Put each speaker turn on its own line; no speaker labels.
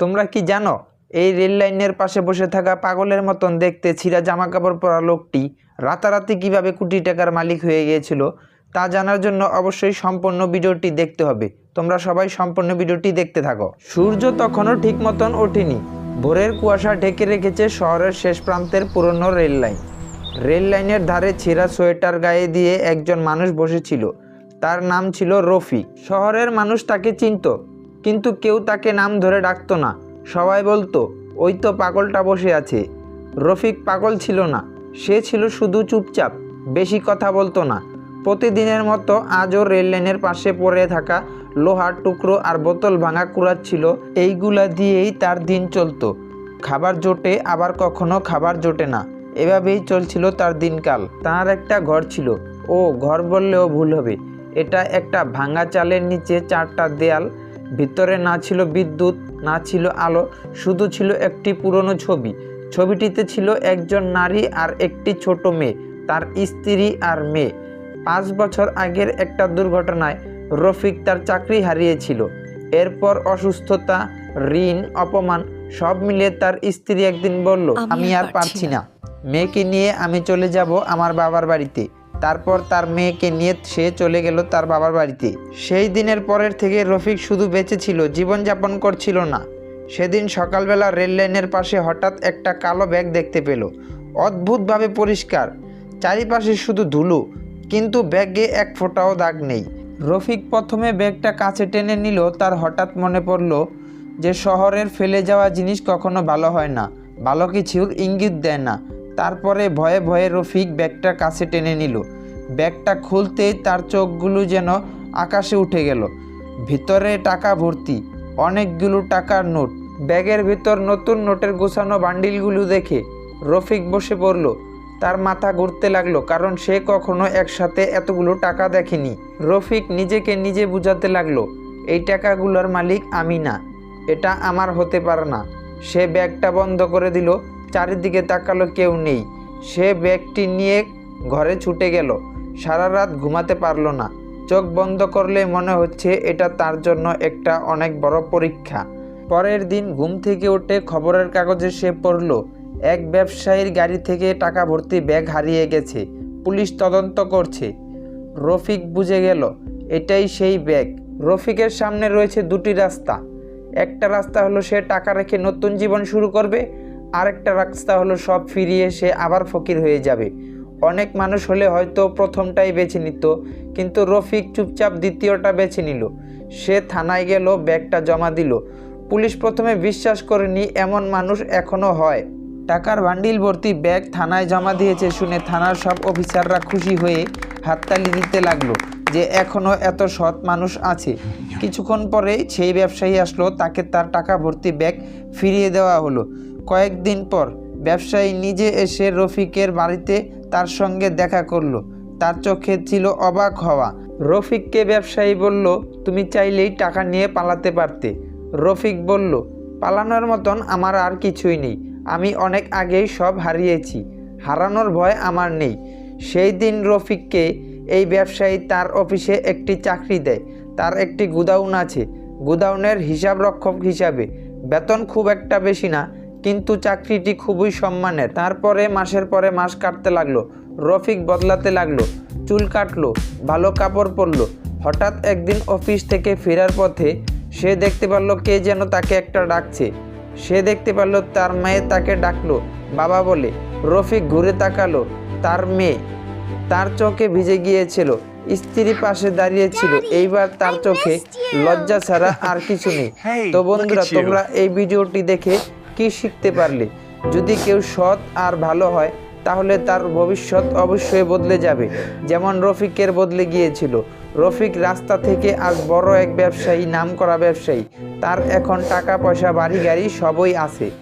তোমরা কি জানো? এই রেল লাইনের পাশে বসে থাকা পাগলের মতন দেখতে ছিঁড়া জামা কাপড় পরা লোকটি রাতারাতি কীভাবে কোটি টাকার মালিক হয়ে গিয়েছিল তা জানার জন্য অবশ্যই সম্পূর্ণ ভিডিওটি দেখতে হবে। তোমরা সবাই সম্পূর্ণ ভিডিওটি দেখতে থাকো। সূর্য তখনও ঠিক মতন ওঠেনি। ভোরের কুয়াশা ঢেকে রেখেছে শহরের শেষ প্রান্তের পুরনো রেল লাইন। রেল লাইনের ধারে ছেঁড়া সোয়েটার গায়ে দিয়ে একজন মানুষ বসেছিল। তার নাম ছিল রফিক। শহরের মানুষ তাকে চিনত। কিন্তু কেউ তাকে নাম ধরে ডাকতো না। সবাই বলতো, ওই তো পাগলটা বসে আছে। রফিক পাগল ছিল না। সে ছিল শুধু চুপচাপ, বেশি কথা বলতো না। প্রতিদিনের মতো আজও রেল লাইনের পাশে পড়ে থাকা লোহার টুকরো আর বোতল ভাঙা কুড়াচ্ছিল এইগুলা দিয়েই তার দিন চলতো। খাবার জোটে, আবার কখনো খাবার জোটে না। এভাবেই চলছিল তার দিনকাল। তার একটা ঘর ছিল। ও ঘর বললেও ভুল হবে। এটা একটা ভাঙা চালের নিচে চারটা দেয়াল ভিতরে না ছিল বিদ্যুৎ না ছিল আলো শুধু ছিল একটি পুরনো ছবি। ছবিটিতে ছিল একজন নারী আর একটি ছোট মেয়ে তার স্ত্রী আর মেয়ে। পাঁচ বছর আগের একটা দুর্ঘটনায় রফিক তার চাকরি হারিয়েছিল। এরপর অসুস্থতা ঋণ অপমান সব মিলিয়ে তার স্ত্রী একদিন বলল
আমি আর পারছি
না। মেয়েকে নিয়ে আমি চলে যাব আমার বাবার বাড়িতে। তারপর তার মেয়েকে নিয়ে সে চলে গেল তার বাবার বাড়িতে। সেই দিনের পরের থেকে রফিক শুধু বেঁচে ছিল, জীবনযাপন করছিল না। সেদিন সকালবেলা রেল লাইনের পাশে হঠাৎ একটা কালো ব্যাগ দেখতে পেল। অদ্ভুতভাবে পরিষ্কার, চারিপাশে শুধু ধুলো, কিন্তু ব্যাগে এক ফোঁটাও দাগ নেই। রফিক প্রথমে ব্যাগটা কাছে টেনে নিল, তার হঠাৎ মনে পড়ল যে শহরের ফেলে যাওয়া জিনিস কখনো ভালো হয় না। ভালো কিছুর ইঙ্গিত দেয় না। তারপরে ভয়ে ভয়ে রফিক ব্যাগটা কাছে টেনে নিল। ব্যাগটা খুলতেই তার চোখগুলো যেন আকাশে উঠে গেল। ভিতরে টাকা ভর্তি, অনেকগুলো টাকার নোট। ব্যাগের ভিতর নতুন নোটের গোছানো বান্ডিলগুলো দেখে রফিক বসে পড়ল। তার মাথা ঘুরতে লাগল কারণ সে কখনো একসাথে এতগুলো টাকা দেখেনি। রফিক নিজেকে নিজে বুঝাতে লাগল, এই টাকাগুলোর মালিক আমি না, এটা আমার হতে পারে না। সে ব্যাগটা বন্ধ করে দিল। চারিদিকে তাকালো কেউ নেই। সে ব্যাগটি নিয়ে ঘরে ছুটে গেল। সারা রাত ঘুমাতে পারল না। চোখ বন্ধ করলে মনে হচ্ছে এটা তার জন্য একটা অনেক বড় পরীক্ষা। পরের দিন ঘুম থেকে উঠে খবরের কাগজে সে পড়ল, এক ব্যবসায়ীর গাড়ি থেকে টাকা ভর্তি ব্যাগ হারিয়ে গেছে। পুলিশ তদন্ত করছে। রফিক বুঝে গেল, এটাই সেই ব্যাগ। রফিকের সামনে রয়েছে দুটি রাস্তা। একটা রাস্তা হলো সে টাকা রেখে নতুন জীবন শুরু করবে আরেকটা রাস্তা হলো সব ফিরিয়ে সে আবার ফকির হয়ে যাবে। অনেক মানুষ হলে হয়তো প্রথমটাই বেছে নিত, কিন্তু রফিক চুপচাপ দ্বিতীয়টা বেছে নিল। সে থানায় গেল, ব্যাগটা জমা দিল। পুলিশ প্রথমে বিশ্বাস করেনি, এমন মানুষ এখনও হয়। টাকার বান্ডিল ভর্তি ব্যাগ থানায় জমা দিয়েছে শুনে থানার সব অফিসাররা খুশি হয়ে হাততালি দিতে লাগল যে এখনও এত সৎ মানুষ আছে। কিছুক্ষণ পরে সেই ব্যবসায়ী আসলো, তাকে তার টাকা ভর্তি ব্যাগ ফিরিয়ে দেওয়া হলো। কয়েকদিন পর ব্যবসায়ী নিজে এসে রফিকের বাড়িতে তার সঙ্গে দেখা করল। তার চোখে ছিল অবাক হওয়া। রফিককে ব্যবসায়ী বলল, তুমি চাইলেই টাকা নিয়ে পালাতে পারতে। রফিক বলল, পালানোর মতন আমার আর কিছুই নেই। আমি অনেক আগেই সব হারিয়েছি। হারানোর ভয় আমার নেই। সেই দিন রফিককে এই ব্যবসায়ী তার অফিসে একটি চাকরি দেয়। তার একটি গুদাউন আছে। গুদাউনের হিসাব রক্ষক হিসাবে। বেতন খুব একটা বেশি না। কিন্তু চাকরিটি খুবই সম্মানের। তারপরে মাসের পরে মাস কাটতে লাগল রফিক বদলাতে লাগল চুল কাটলো ভালো কাপড় পরলো। হঠাৎ একদিন অফিস থেকে ফেরার পথে সে দেখতে পারল কে যেন তাকে একটা ডাকছে। সে দেখতে পারল তার মেয়ে তাকে ডাকলো বাবা বলে রফিক ঘুরে তাকালো তার মেয়ে। তার চোখে ভিজে গিয়েছিল স্ত্রী পাশে দাঁড়িয়েছিল এইবার তার চোখে লজ্জা ছাড়া আর কিছু নেই। তো বন্ধুরা তোমরা এই ভিডিওটি দেখে কি শিখতে পারলে? যদি কেউ সৎ আর ভালো হয়, তাহলে তার ভবিষ্যৎ অবশ্যই বদলে যাবে। যেমন রফিকের বদলে গিয়েছিল। রফিক রাস্তা থেকে আজ বড় এক ব্যবসায়ী নাম করা ব্যবসায়ী। তার এখন টাকা পয়সা বাড়ি গাড়ি সবই আছে।